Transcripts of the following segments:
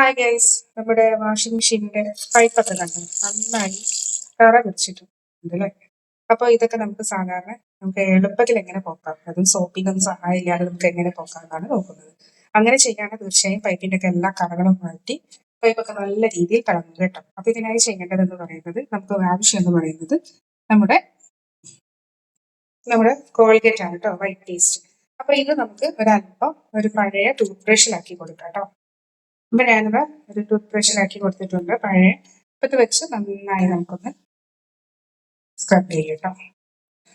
Hi guys നമ്മുടെ washing മെഷീനിന്റെ പൈപ്പൊക്കെ കണ്ടു? നന്നായി കറ പിടിച്ചിട്ടുണ്ട് അല്ലേ? അപ്പൊ ഇതൊക്കെ നമുക്ക് സാധാരണ നമുക്ക് എളുപ്പത്തിൽ എങ്ങനെ പോക്കാം? അതും സോപ്പിനൊന്നും സഹായമില്ലാതെ നമുക്ക് എങ്ങനെ പോക്കാം എന്നാണ് നോക്കുന്നത്. അങ്ങനെ ചെയ്യാണ് തീർച്ചയായും പൈപ്പിന്റെ ഒക്കെ എല്ലാ കറകളും മാറ്റി പൈപ്പൊക്കെ നല്ല രീതിയിൽ കറങ്ങും കേട്ടോ. അപ്പൊ ഇതിനായി ചെയ്യേണ്ടതെന്ന് പറയുന്നത് നമുക്ക് ആവശ്യം എന്ന് പറയുന്നത് നമ്മുടെ നമ്മുടെ കോൾഗേറ്റ് ആണ് കേട്ടോ വൈറ്റ് പേസ്റ്റ് അപ്പൊ ഇത് നമുക്ക് ഒരല്പം ഒരു പഴയ ടൂത്ത് ബ്രഷിലാക്കി കൊടുക്കാം കേട്ടോ. അപ്പൊ ഞാനിത് ഒരു ടൂത്ത് ബ്രഷിലാക്കി കൊടുത്തിട്ടുണ്ട്. പഴയ അപ്പൊ ഇത് വെച്ച് നന്നായി നമുക്കൊന്ന് സ്ക്രബ് ചെയ്യും കേട്ടോ.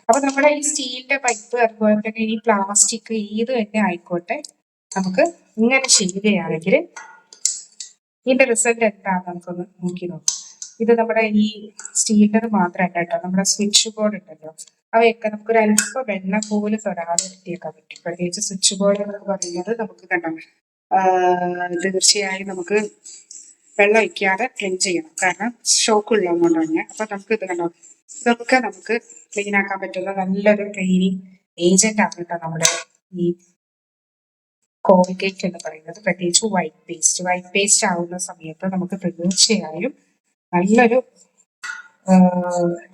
അപ്പൊ നമ്മുടെ ഈ സ്റ്റീലിന്റെ പൈപ്പ് അതുപോലെ തന്നെ ഈ പ്ലാസ്റ്റിക് ഏത് തന്നെ ആയിക്കോട്ടെ. നമുക്ക് ഇങ്ങനെ ചെയ്യുകയാണെങ്കിൽ ഇതിന്റെ റിസൾട്ട് എന്താണെന്ന് നമുക്കൊന്ന് നോക്കി നോക്കാം. ഇത് നമ്മുടെ ഈ സ്റ്റീലിന്റെ മാത്രമല്ല കേട്ടോ. നമ്മുടെ സ്വിച്ച് ബോർഡ് ഉണ്ടല്ലോ. അവയൊക്കെ നമുക്ക് ഒരു അല്പം വെള്ളം പോലും തൊടാതെ വൃത്തിയാക്കാൻ പറ്റും. പ്രത്യേകിച്ച് സ്വിച്ച് ബോർഡ് എന്നൊക്കെ പറയുന്നത് നമുക്ക് കണ്ടോ? ആഹ് തീർച്ചയായും നമുക്ക് വെള്ളം ഒഴിക്കാതെ ക്ലീൻ ചെയ്യണം. കാരണം ഷോക്ക് ഉള്ളതുകൊണ്ട് തന്നെ. അപ്പൊ നമുക്ക് ഇത് കണ്ടോ? ഇതൊക്കെ നമുക്ക് ക്ലീൻ ആക്കാൻ പറ്റുന്ന നല്ലൊരു ക്ലീനിങ് ഏജന്റ് ആണ് നമ്മുടെ ഈ കോൾഗേറ്റ് എന്ന് പറയുന്നത്. പ്രത്യേകിച്ച് വൈറ്റ് പേസ്റ്റ് വൈറ്റ് പേസ്റ്റ് ആവുന്ന സമയത്ത് നമുക്ക് തീർച്ചയായും നല്ലൊരു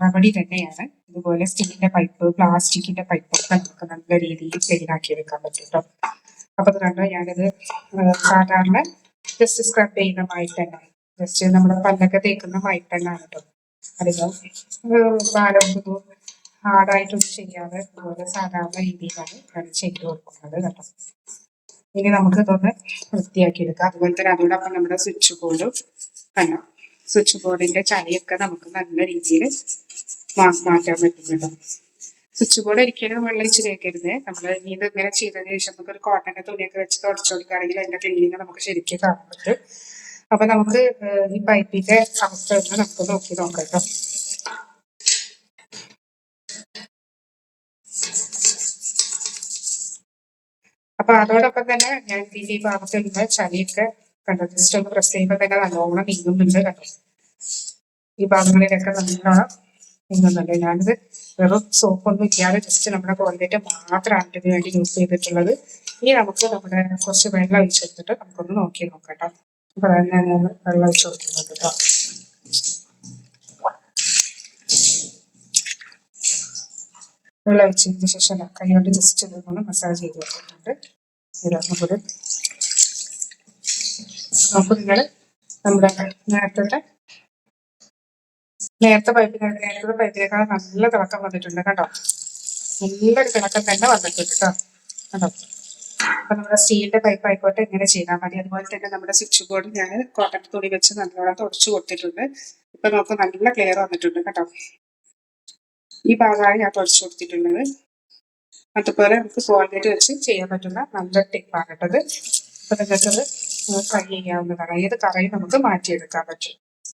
റെമഡി തന്നെയാണ്. ഇതുപോലെ സ്റ്റീലിന്റെ പൈപ്പ് പ്ലാസ്റ്റിക്കിന്റെ പൈപ്പ് ഒക്കെ നമുക്ക് നല്ല രീതിയിൽ ക്ലീൻ ആക്കി എടുക്കാൻ പറ്റും കേട്ടോ. അപ്പൊ അത് ഞാനിത് സാധാരണ ജസ്റ്റ് സ്ക്രബ് ചെയ്യുന്ന വൈറ്റെണ്ണ ജസ്റ്റ് നമ്മുടെ പല്ലൊക്കെ തേക്കുന്ന വൈറ്റെണ്ണ ആണ് കേട്ടോ അധികം ബാലം ഹാർഡായിട്ടൊന്നും ചെയ്യാതെ ഇതുപോലെ സാധാരണ രീതിയിലാണ് ഞാൻ ചെയ്ത് കൊടുക്കുന്നത് കേട്ടോ. ഇനി നമുക്ക് ഇതൊന്ന് വൃത്തിയാക്കി എടുക്കാം അതുപോലെ തന്നെ അതോടൊപ്പം നമ്മുടെ സ്വിച്ച് ബോർഡും കണ്ടോ? സ്വിച്ച് ബോർഡിന്റെ ചളിയൊക്കെ നമുക്ക് നല്ല രീതിയിൽ മാറ്റാൻ പറ്റും കേട്ടോ സ്വിച്ച് ബോർഡ് ഒരിക്കലും വെള്ളം ഒഴിച്ച് തേക്കരുത് നമ്മൾ ഇനി ഇത് ഇങ്ങനെ ചെയ്തതിന് ശേഷം നമുക്ക് ഒരു കോട്ടന്റെ തുണിയൊക്കെ വെച്ച് തുടച്ചു കൊടുക്കുകയാണെങ്കിൽ അതിന്റെ ക്ലീനിങ് നമുക്ക് ശരിക്കും കാണാൻ പറ്റും അപ്പൊ നമുക്ക് ഈ പൈപ്പിന്റെ അവസ്ഥ ഒന്ന് നമുക്ക് നോക്കി നോക്കാം കേട്ടോ അപ്പൊ അതോടൊപ്പം തന്നെ ഞാൻ ഈ ഭാഗത്തുള്ള ചളിയൊക്കെ കണ്ടോ ജസ്റ്റ് ഒന്ന് പ്രസ് ചെയ്യുമ്പോൾ തന്നെ നല്ലോണം നീങ്ങുന്നുണ്ട് കേട്ടോ ഈ ഭാഗങ്ങളിലൊക്കെ നല്ലോണം നീങ്ങുന്നുണ്ട് ഞാനിത് വെറും സോപ്പൊന്നും ഇല്ലാതെ ജസ്റ്റ് നമ്മുടെ കോൾഗേറ്റ് മാത്രമാണ് ഇതിന് വേണ്ടി യൂസ് ചെയ്തിട്ടുള്ളത്. ഇനി നമുക്ക് നമ്മുടെ കുറച്ച് വെള്ളം ഒഴിച്ചെടുത്തിട്ട് നമുക്കൊന്ന് നോക്കി നോക്കാം അപ്പൊ അതാണ് ഞാൻ വെള്ളം ഒഴിച്ചു കൊടുക്കുന്നത് കേട്ടോ. വെള്ളം ഒഴിച്ചതിന് ശേഷം കൈകൊണ്ട് ജസ്റ്റ് ഇതൊന്ന് മസാജ് ചെയ്ത് കൊടുത്തിട്ടുണ്ട്. ഇതാണ് കൂടി നമുക്ക് നിങ്ങൾ നമ്മുടെ നേരത്തെ നേരത്തെ പൈപ്പിനെ നേരത്തെ പൈപ്പിനേക്കാൾ നല്ല തിളക്കം വന്നിട്ടുണ്ട് കേട്ടോ. നല്ലൊരു തിളക്കം തന്നെ വന്നിട്ടുണ്ട് കേട്ടോ. കേട്ടോ അപ്പൊ നമ്മുടെ സ്റ്റീലിന്റെ പൈപ്പ് ആയിക്കോട്ടെ ഇങ്ങനെ ചെയ്താൽ മതി. അതുപോലെ തന്നെ നമ്മുടെ സ്വിച്ച് ബോർഡ് ഞാൻ കോട്ടൺ തുണി വെച്ച് നല്ലോണം തുടച്ചു കൊടുത്തിട്ടുണ്ട്. ഇപ്പൊ നമുക്ക് നല്ല ക്ലിയർ വന്നിട്ടുണ്ട് കേട്ടോ. ഈ ഭാഗമാണ് ഞാൻ തുടച്ചു കൊടുത്തിട്ടുള്ളത്. അതുപോലെ നമുക്ക് കോൾഗേറ്റ് വെച്ച് ചെയ്യാൻ പറ്റുന്ന നല്ല ടിപ്പാണ് കേട്ടത്. അപ്പൊ നിങ്ങൾക്കത് ട്രൈ ചെയ്യാവുന്നതാണ്. ഏത് കറയും നമുക്ക് മാറ്റിയെടുക്കാൻ പറ്റും.